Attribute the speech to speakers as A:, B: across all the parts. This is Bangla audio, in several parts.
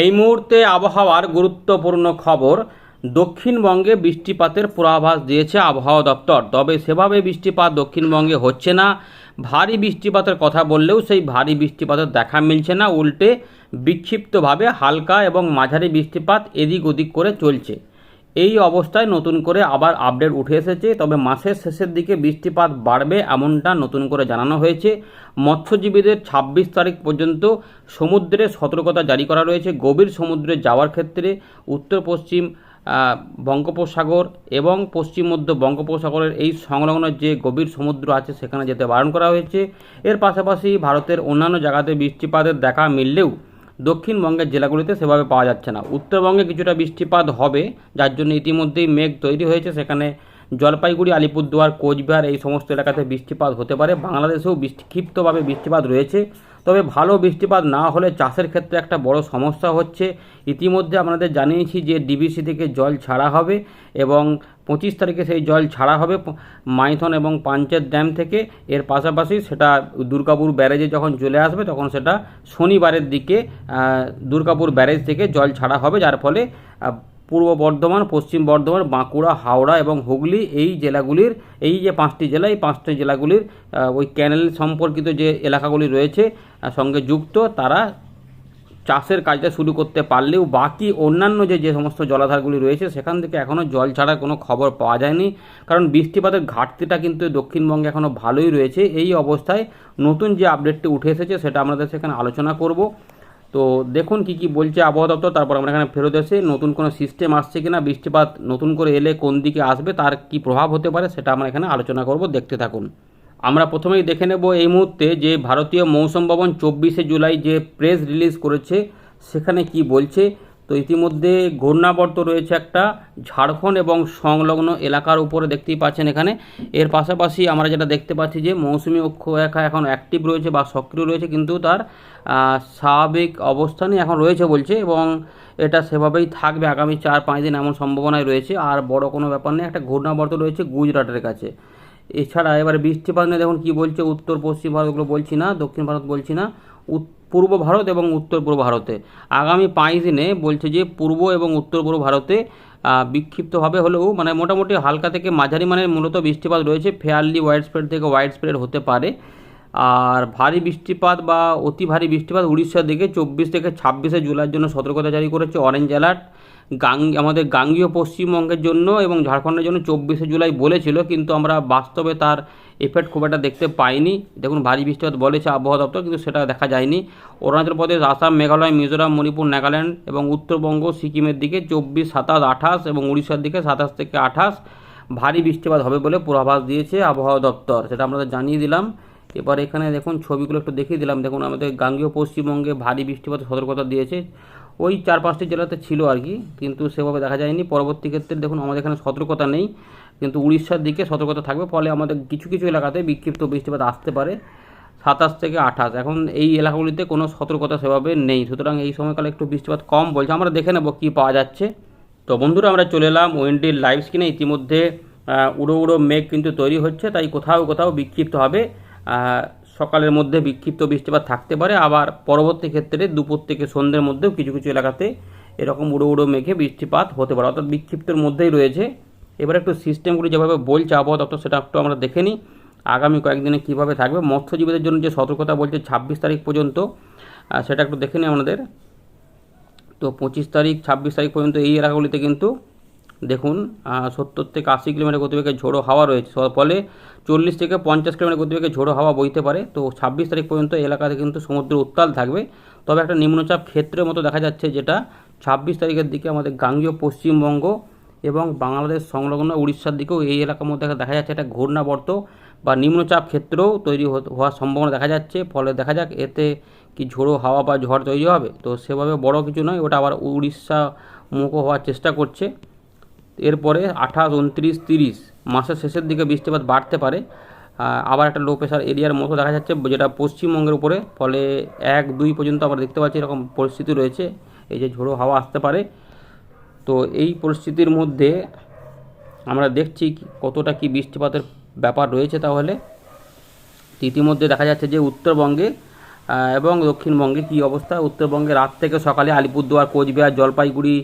A: এই মুহূর্তে আবহাওয়ার গুরুত্বপূর্ণ খবর, দক্ষিণবঙ্গে বৃষ্টিপাতের পূর্বাভাস দিয়েছে আবহাওয়া দপ্তর। তবে সেভাবে বৃষ্টিপাত দক্ষিণবঙ্গে হচ্ছে না। ভারী বৃষ্টিপাতের কথা বললেও সেই ভারী বৃষ্টিপাতের দেখা মিলছে না। উল্টে বিক্ষিপ্তভাবে হালকা এবং মাঝারি বৃষ্টিপাত এদিক ওদিক করে চলছে। এই অবস্থায় নতুন করে আবার আপডেট উঠে এসেছে, তবে মাসের শেষের দিকে বৃষ্টিপাত বাড়বে এমনটা নতুন করে জানানো হয়েছে। মৎস্যজীবীদের ছাব্বিশ তারিখ পর্যন্ত সমুদ্রে সতর্কতা জারি করা রয়েছে। গভীর সমুদ্রে যাওয়ার ক্ষেত্রে উত্তর পশ্চিম বঙ্গোপসাগর এবং পশ্চিম মধ্য বঙ্গোপসাগরের এই সংলগ্ন যে গভীর সমুদ্র আছে, সেখানে যেতে বারণ করা হয়েছে। এর পাশাপাশি ভারতের অন্যান্য জায়গাতে বৃষ্টিপাতের দেখা মিললেও দক্ষিণবঙ্গের জেলাগুলিতে সেভাবে পাওয়া যাচ্ছে না। উত্তরবঙ্গে কিছুটা বৃষ্টিপাত হবে, যার জন্য ইতিমধ্যেই মেঘ তৈরি হয়েছে। সেখানে জলপাইগুড়ি, আলিপুরদুয়ার, কোচবিহার এই সমস্ত এলাকাতে বৃষ্টিপাত হতে পারে। বাংলাদেশেও বৃষ্টিক্ষিপ্তভাবে বৃষ্টিপাত রয়েছে। তবে ভালো বৃষ্টিপাত না হলে চাষের ক্ষেত্রে একটা বড় সমস্যা হচ্ছে। ইতিমধ্যে আপনাদের জানিয়েছি যে ডিবিসি থেকে জল ছাড়া হবে এবং পঁচিশ তারিখে সেই জল ছাড়া হবে মাইথন এবং পাঞ্চেত ড্যাম থেকে। এর পাশাপাশি সেটা দুর্গাপুর ব্যারেজে যখন চলে আসবে তখন সেটা শনিবারের দিকে দুর্গাপুর ব্যারেজ থেকে জল ছাড়া হবে। যার ফলে পূর্ব বর্ধমান, পশ্চিম বর্ধমান, বাঁকুড়া, হাওড়া এবং হুগলি এই জেলাগুলির, এই যে পাঁচটি জেলা, এই পাঁচটি জেলাগুলির ওই ক্যানেল সম্পর্কিত যে এলাকাগুলি রয়েছে সঙ্গে যুক্ত, তারা চাষের কাজটা শুরু করতে পারলেও বাকি অন্যান্য যে যে সমস্ত জলাধারগুলি রয়েছে, সেখান থেকে এখনও জল ছাড়ার কোনো খবর পাওয়া যায়নি। কারণ বৃষ্টিপাতের ঘাটতিটা কিন্তু দক্ষিণবঙ্গে এখনও ভালোই রয়েছে। এই অবস্থায় নতুন যে আপডেটটি উঠে এসেছে, সেটা আমাদের সেখানে আলোচনা করব। তো দেখুন কি কি বলছে আবহাওয়া দপ্তর, তারপর আমরা এখানে ফেরত এসে নতুন কোনো সিস্টেম আসছে কি না বৃষ্টিপাত নতুন করে এলে কোন দিকে আসবে, তার কি প্রভাব হতে পারে সেটা আমরা এখানে আলোচনা করব, দেখতে থাকুন। আমরা প্রথমেই দেখে নেব এই মুহূর্তে যে ভারতীয় মৌসুম ভবন চব্বিশে জুলাই যে প্রেস রিলিজ করেছে, সেখানে কি বলছে। তো ইতিমধ্যে ঘূর্ণাবর্ত রয়েছে একটা ঝাড়খণ্ড এবং সংলগ্ন এলাকার উপরে দেখতেই পাচ্ছেন এখানে। এর পাশাপাশি আমরা যেটা দেখতে পাচ্ছি যে মৌসুমি অক্ষরেখা এখন অ্যাক্টিভ রয়েছে বা সক্রিয় রয়েছে, কিন্তু তার স্বাভাবিক অবস্থানে এখন রয়েছে বলছে এবং এটা সেভাবেই থাকবে আগামী চার পাঁচ দিন এমন সম্ভাবনায় রয়েছে। আর বড় কোনো ব্যাপার নেই, একটা ঘূর্ণাবর্ত রয়েছে গুজরাটের কাছে। এছাড়া এবার বৃষ্টিপাত নিয়ে দেখুন কী বলছে উত্তর পশ্চিম ভারতগুলো বলছি না, দক্ষিণ ভারত বলছি না। পূর্ব ভারত এবং উত্তর পূর্ব ভারতে। আগামী পাঁচ দিনে বলছে যে পূর্ব এবং উত্তর পূর্ব ভারতে বিক্ষিপ্তভাবে হলেও মানে মোটামুটি হালকা থেকে মাঝারি মানের মূলত বৃষ্টিপাত রয়েছে। ফেয়ারলি ওয়াইড স্প্রেড থেকে ওয়াইড স্প্রেড হতে পারে। আর ভারী বৃষ্টিপাত বা অতি ভারী বৃষ্টিপাত উড়িষ্যার দিকে চব্বিশ থেকে ছাব্বিশে জুলাইয়ের জন্য সতর্কতা জারি করেছে অরেঞ্জ অ্যালার্ট গাং আমাদের গাঙ্গীয় পশ্চিমবঙ্গের জন্য এবং ঝাড়খণ্ডের জন্য চব্বিশে জুলাই বলেছিল, কিন্তু আমরা বাস্তবে তার এফেক্ট খুব একটা দেখতে পাইনি। দেখুন, ভারী বৃষ্টিপাত বলেছে আবহাওয়া দপ্তর, কিন্তু সেটা দেখা যায়নি। অরুণাচল প্রদেশ, আসাম, মেঘালয়, মিজোরাম, মণিপুর, নাগাল্যান্ড এবং উত্তরবঙ্গ, সিকিমের দিকে চব্বিশ, সাতাশ, আঠাশ এবং উড়িষ্যার দিকে সাতাশ থেকে আঠাশ ভারী বৃষ্টিপাত হবে বলে পূর্বাভাস দিয়েছে আবহাওয়া দপ্তর। সেটা আমরা জানিয়ে দিলাম। এবার এখানে দেখুন, ছবিগুলো একটু দেখিয়ে দিলাম। দেখুন, আমাদের গাঙ্গীয় পশ্চিমবঙ্গে ভারী বৃষ্টিপাতের সতর্কতা দিয়েছে। ওই চার পাঁচটি জেলাতে ছিল আর কি, কিন্তু সেভাবে দেখা যায়নি। পরবর্তী ক্ষেত্রে দেখুন, আমাদের এখানে সতর্কতা নেই, কিন্তু উড়িষ্যার দিকে সতর্কতা থাকবে। ফলে আমাদের কিছু কিছু এলাকাতে বিক্ষিপ্ত বৃষ্টিপাত আসতে পারে, সাতাশ থেকে আঠাশ। এখন এই এলাকাগুলিতে কোনো সতর্কতা সেভাবে নেই। সুতরাং এই সময়কালে একটু বৃষ্টিপাত কম বলছে। আমরা দেখে নেব কী পাওয়া যাচ্ছে। তো বন্ধুরা, আমরা চলে এলাম ওয়েন্ডির লাইভ স্ক্রিনে। ইতিমধ্যে উড়ো উড়ো মেঘ কিন্তু তৈরি হচ্ছে, তাই কোথাও কোথাও বিক্ষিপ্ত হবে। সকালের মধ্যে বিক্ষিপ্ত বৃষ্টিপাত থাকতে পারে, আবার পরবর্তী ক্ষেত্রে দুপুর থেকে সন্ধ্যের মধ্যেও কিছু কিছু এলাকাতে এরকম উড়ো উড়ো মেঘে বৃষ্টিপাত হতে পারে। অর্থাৎ বিক্ষিপ্তের মধ্যেই রয়েছে। এবার একটু সিস্টেমগুলি যেভাবে বলছে আবহাওয়া দপ্তর, সেটা একটু আমরা দেখে নিই। আগামী কয়েকদিনে কীভাবে থাকবে? মৎস্যজীবীদের জন্য যে সতর্কতা বলছে ছাব্বিশ তারিখ পর্যন্ত সেটা একটু দেখে নিই আমাদের। তো পঁচিশ তারিখ, ছাব্বিশ তারিখ পর্যন্ত এই এলাকাগুলিতে কিন্তু দেখুন সত্তর থেকে আশি কিলোমিটার গতিবেগে ঝোড়ো হাওয়া রয়েছে। ফলে চল্লিশ থেকে পঞ্চাশ কিলোমিটার গতিবেগে ঝোড়ো হাওয়া বইতে পারে। তো ছাব্বিশ তারিখ পর্যন্ত এলাকাতে কিন্তু সমুদ্র উত্তাল থাকবে। তবে একটা নিম্নচাপ ক্ষেত্রের মতো দেখা যাচ্ছে যেটা ছাব্বিশ তারিখের দিকে আমাদের গাঙ্গীয় পশ্চিমবঙ্গ এবং বাংলাদেশ সংলগ্ন উড়িষ্যার দিকেও এই এলাকার মধ্যে দেখা যাচ্ছে একটা ঘূর্ণাবর্ত বা নিম্নচাপ ক্ষেত্রেও তৈরি হওয়ার সম্ভাবনা দেখা যাচ্ছে। ফলে দেখা যাক এতে কি ঝোড়ো হাওয়া বা ঝড় তৈরি হবে। তো সেভাবে বড় কিছু নয়, ওটা আবার উড়িষ্যা মুখো হওয়ার চেষ্টা করছে। এরপরে আঠাশ, উনত্রিশ, তিরিশ মাসের শেষের দিকে বৃষ্টিপাত বাড়তে পারে। আবার একটা লো প্রেশার এরিয়ার মতো দেখা যাচ্ছে, যেটা পশ্চিমবঙ্গের উপরে, ফলে এক, দুই পর্যন্ত আমরা দেখতে পাচ্ছি এরকম পরিস্থিতি রয়েছে। এই যে ঝোড়ো হাওয়া আসতে পারে। তো এই পরিস্থিতির মধ্যে আমরা দেখছি কতটা কি বৃষ্টিপাতের ব্যাপার রয়েছে তাহলে। ইতিমধ্যে দেখা যাচ্ছে যে উত্তরবঙ্গে এবং দক্ষিণবঙ্গে কী অবস্থা? উত্তরবঙ্গে রাত থেকে সকালে আলিপুরদুয়ার, কোচবিহার, জলপাইগুড়ি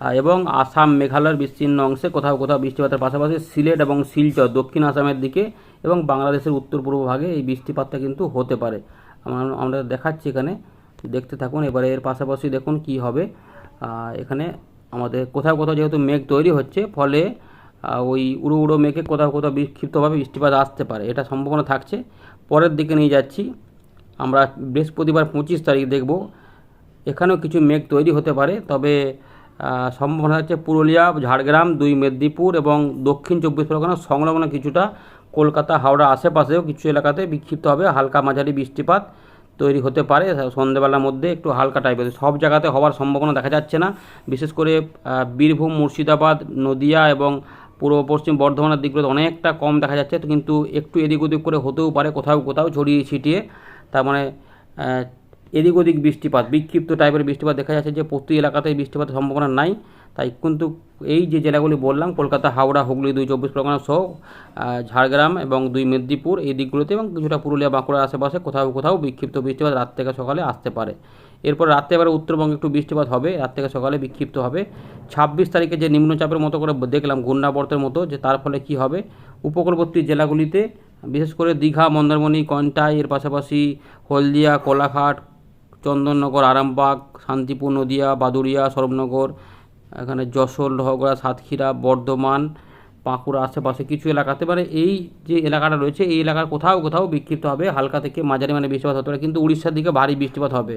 A: এবং আসাম মেঘালয়ের বিস্তীর্ণ অংশে কোথাও কোথাও বৃষ্টিপাতের পাশাপাশি সিলেট এবং শিলচর, দক্ষিণ আসামের দিকে এবং বাংলাদেশের উত্তর পূর্ব ভাগে এই বৃষ্টিপাতটা কিন্তু হতে পারে। আমরা দেখাচ্ছি এখানে, দেখতে থাকুন। এবারে এর পাশাপাশি দেখুন কি হবে। এখানে আমাদের কোথাও কোথাও যেহেতু মেঘ তৈরি হচ্ছে, ফলে ওই উড়ো উড়ো মেঘে কোথাও কোথাও বিক্ষিপ্তভাবে বৃষ্টিপাত আসতে পারে। এটা সম্ভাবনা থাকছে। পরের দিকে নিয়ে যাচ্ছি। আমরা বৃহস্পতিবার পঁচিশ তারিখ দেখব। এখানেও কিছু মেঘ তৈরি হতে পারে, তবে সম্ভাবনা হচ্ছে পুরুলিয়া, ঝাড়গ্রাম, দুই মেদিনীপুর এবং দক্ষিণ চব্বিশ পরগনা সংলগ্ন কিছুটা কলকাতা, হাওড়া আশেপাশেও কিছু এলাকাতে বিক্ষিপ্ত হবে হালকা মাঝারি বৃষ্টিপাত তৈরি হতে পারে। সন্ধ্যেবেলার মধ্যে একটু হালকা টাইপের সব জায়গাতে হওয়ার সম্ভাবনা দেখা যাচ্ছে না। বিশেষ করে বীরভূম, মুর্শিদাবাদ, নদিয়া এবং পূর্ব পশ্চিম বর্ধমানের দিকগুলোতে অনেকটা কম দেখা যাচ্ছে। কিন্তু একটু এদিক ওদিক করে হতেও পারে, কোথাও কোথাও ছড়িয়ে ছিটিয়ে। তার মানে এদিক ওদিক বৃষ্টিপাত, বিক্ষিপ্ত টাইপের বৃষ্টিপাত দেখা যাচ্ছে যে প্রতি এলাকাতেই বৃষ্টিপাতের সম্ভাবনা নাই। তাই কিন্তু এই যে জেলাগুলি বললাম, কলকাতা, হাওড়া, হুগলি দুই চব্বিশ পরগনা সহ ঝাড়গ্রাম এবং দুই মেদিনীপুর এই দিকগুলোতে এবং কিছুটা পুরুলিয়া, বাঁকুড়ার আশেপাশে কোথাও কোথাও বিক্ষিপ্ত বৃষ্টিপাত রাত থেকে সকালে আসতে পারে। এরপর রাত্রে এবারে উত্তরবঙ্গে একটু বৃষ্টিপাত হবে, রাত থেকে সকালে বিক্ষিপ্ত হবে। ছাব্বিশ তারিখে যে নিম্নচাপের মতো করে দেখলাম ঘূর্ণাবর্তের মতো, যে তার ফলে কি হবে? উপকূলবর্তী জেলাগুলিতে, বিশেষ করে দীঘা, মন্দারমণি, কন্টাই, এর পাশাপাশি হলদিয়া, কোলাঘাট চন্দননগর, আরামবাগ, শান্তিপুর, নদিয়া, বাদুড়িয়া সরবনগর এখানে যশোর, লোহগড়া, সাতক্ষীরা, বর্ধমান বাঁকুড়া আশেপাশে কিছু এলাকাতে মানে এই যে এলাকাটা রয়েছে, এই এলাকার কোথাও কোথাও বিক্ষিপ্ত হবে। হালকা থেকে মাঝারি মানে বৃষ্টিপাত হতে পারে, কিন্তু উড়িষ্যার দিকে ভারী বৃষ্টিপাত হবে।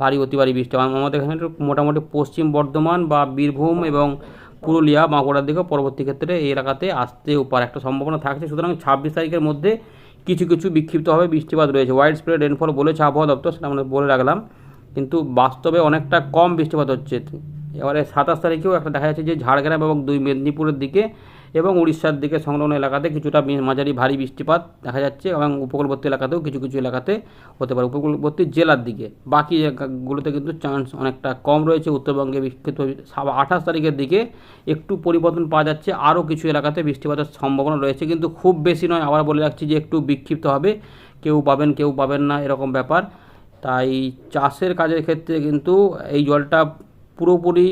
A: ভারী, অতি ভারী বৃষ্টিপাত আমাদের এখানে মোটামুটি পশ্চিম বর্ধমান বা বীরভূম এবং পুরুলিয়া, বাঁকুড়ার দিকে পরবর্তী ক্ষেত্রে এই এলাকাতে আসতেও পারে একটা সম্ভাবনা থাকছে। সুতরাং ছাব্বিশ তারিখের মধ্যে কিছু কিছু বিক্ষিপ্তভাবে বৃষ্টিপাত রয়েছে। ওয়াইড স্প্রেড রেনফল বলেছে আবহাওয়া দপ্তর, সেটা আমরা বলে রাখলাম। কিন্তু বাস্তবে অনেকটা কম বৃষ্টিপাত হচ্ছে। এবারে সাতাশ তারিখেও একটা দেখা যাচ্ছে যে ঝাড়গ্রাম এবং দুই মেদিনীপুরের দিকে এবং উড়িষ্যার দিকে সংলগ্ন এলাকাতে কিছুটা মাঝারি ভারী বৃষ্টিপাত দেখা যাচ্ছে এবং উপকূলবর্তী এলাকাতেও কিছু কিছু এলাকাতে হতে পারে। উপকূলবর্তী জেলার দিকে বাকি জায়গাগুলোতে কিন্তু চান্স অনেকটা কম রয়েছে। উত্তরবঙ্গে বিক্ষিপ্ত আঠাশ তারিখের দিকে একটু পরিবর্তন পাওয়া যাচ্ছে। আরও কিছু এলাকাতে বৃষ্টিপাতের সম্ভাবনা রয়েছে। কিন্তু খুব বেশি নয়, আবার বলে রাখছি যে একটু বিক্ষিপ্ত হবে। কেউ পাবেন কেউ পাবেন না, এরকম ব্যাপার। তাই চাষের কাজের ক্ষেত্রে কিন্তু এই জলটা পুরোপুরি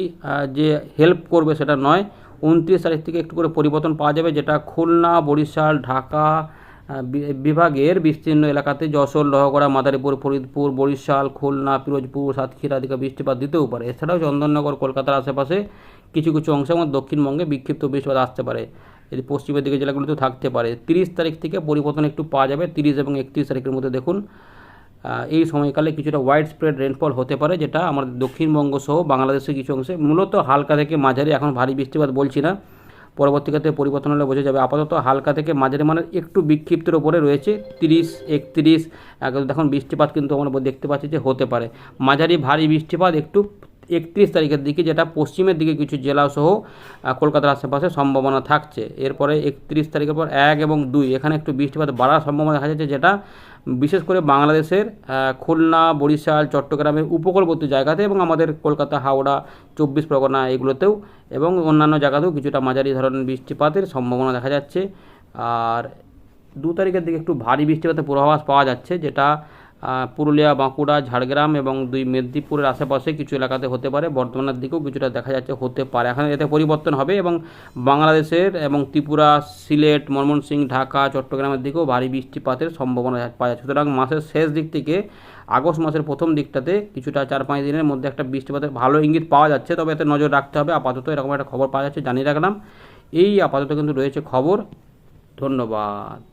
A: যে হেল্প করবে সেটা নয়। উনত্রিশ তারিখ থেকে একটু করে পরিবর্তন পাওয়া যাবে, যেটা খুলনা, বরিশাল, ঢাকা বিভাগের বিস্তীর্ণ এলাকাতে যশোর, লহগড়া, মাদারীপুর, ফরিদপুর, বরিশাল, খুলনা, পিরোজপুর, সাতক্ষীরা দিকে বৃষ্টিপাত দিতেও পারে। এছাড়াও চন্দননগর, কলকাতার আশেপাশে কিছু কিছু অংশে এবং দক্ষিণবঙ্গে বিক্ষিপ্ত বৃষ্টিপাত আসতে পারে। এটি পশ্চিমের দিকে জেলাগুলিতেও থাকতে পারে। তিরিশ তারিখ থেকে পরিবর্তন একটু পাওয়া যাবে। তিরিশ এবং একত্রিশ তারিখের মধ্যে দেখুন এই সময়কালে কিছুটা ওয়াইড স্প্রেড রেনফল হতে পারে, যেটা আমাদের দক্ষিণবঙ্গ সহ বাংলাদেশের কিছু অংশে। মূলত হালকা থেকে মাঝারি, এখন ভারী বৃষ্টিপাত বলছি না। পরবর্তীকালে পরিবর্তন হলে বোঝা যাবে। আপাতত হালকা থেকে মাঝারি মানের একটু বিক্ষিপ্তের ওপরে রয়েছে, তিরিশ, একত্রিশ। এখন বৃষ্টিপাত কিন্তু আমরা দেখতে পাচ্ছি যে হতে পারে। মাঝারি, ভারী বৃষ্টিপাত একটু একত্রিশ তারিখের দিকে, যেটা পশ্চিমের দিকে কিছু জেলা সহ কলকাতার আশেপাশে সম্ভাবনা থাকছে। এরপরে একত্রিশ তারিখের পর এক এবং দুই, এখানে একটু বৃষ্টিপাত বাড়ার সম্ভাবনা দেখা যাচ্ছে, যেটা বিশেষ করে বাংলাদেশের খুলনা, বরিশাল, চট্টগ্রামের উপকূলবর্তী জায়গাতে এবং আমাদের কলকাতা, হাওড়া, চব্বিশ পরগনা এগুলোতেও এবং অন্যান্য জায়গাতেও কিছুটা মাঝারি ধরনের বৃষ্টিপাতের সম্ভাবনা দেখা যাচ্ছে। আর দু তারিখের দিকে একটু ভারী বৃষ্টিপাতের পূর্বাভাস পাওয়া যাচ্ছে, যেটা পুরুলিয়া, বাঁকুড়া, ঝাড়গ্রাম এবং দুই মেদিনীপুরের আশেপাশে কিছু এলাকাতে হতে পারে। বর্ধমানের দিকেও কিছুটা দেখা যাচ্ছে হতে পারে। এখন এতে পরিবর্তন হবে এবং বাংলাদেশের এবং ত্রিপুরা, সিলেট, ময়মনসিংহ, ঢাকা, চট্টগ্রামের দিকেও ভারী বৃষ্টিপাতের সম্ভাবনা পাওয়া যাচ্ছে। সুতরাং মাসের শেষ দিক থেকে আগস্ট মাসের প্রথম দিকটাতে কিছুটা চার পাঁচ দিনের মধ্যে একটা বৃষ্টিপাতের ভালো ইঙ্গিত পাওয়া যাচ্ছে। তবে এতে নজর রাখতে হবে। আপাতত এরকম একটা খবর পাওয়া যাচ্ছে, জানিয়ে রাখলাম। এই আপাতত কিন্তু রয়েছে খবর। ধন্যবাদ।